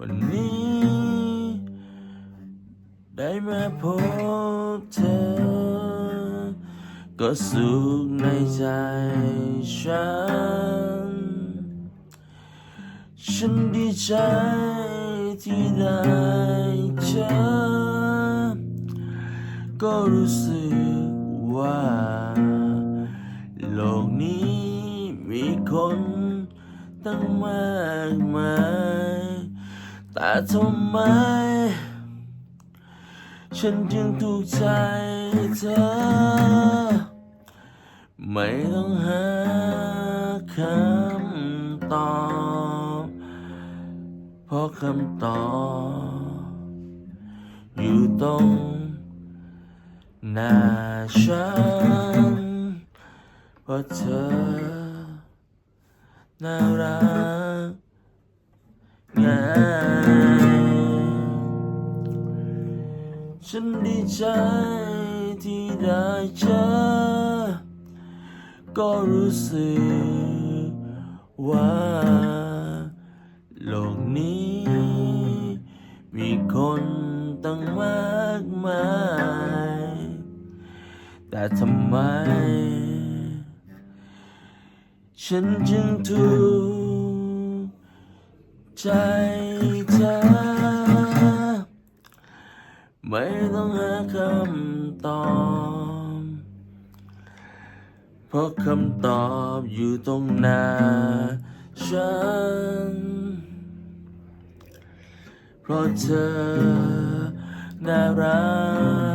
วันนี้ ได้มาพบเธอ ก็สุขในใจฉัน ฉันดีใจที่ได้เจอ ก็รู้สึกว่า โลกนี้มีคนตั้งมากมาย แต่ทำไม ฉันจึงถูกใจเธอ ไม่ต้องหาคำตอบเพราะคำตอบอยู่ตรงหน้าฉันเพราะเธอ น่ารักง่าย ฉันดีใจที่ได้เจอ ก็รู้สึกว่า โลกนี้ มีคนตั้งมากมาย แต่ทำไม ฉันจึงถูกใจ ไม่ต้องหาคำตอบเพราะคำตอบอยู่ตรงหน้าฉัน เพราะเธอน่ารัก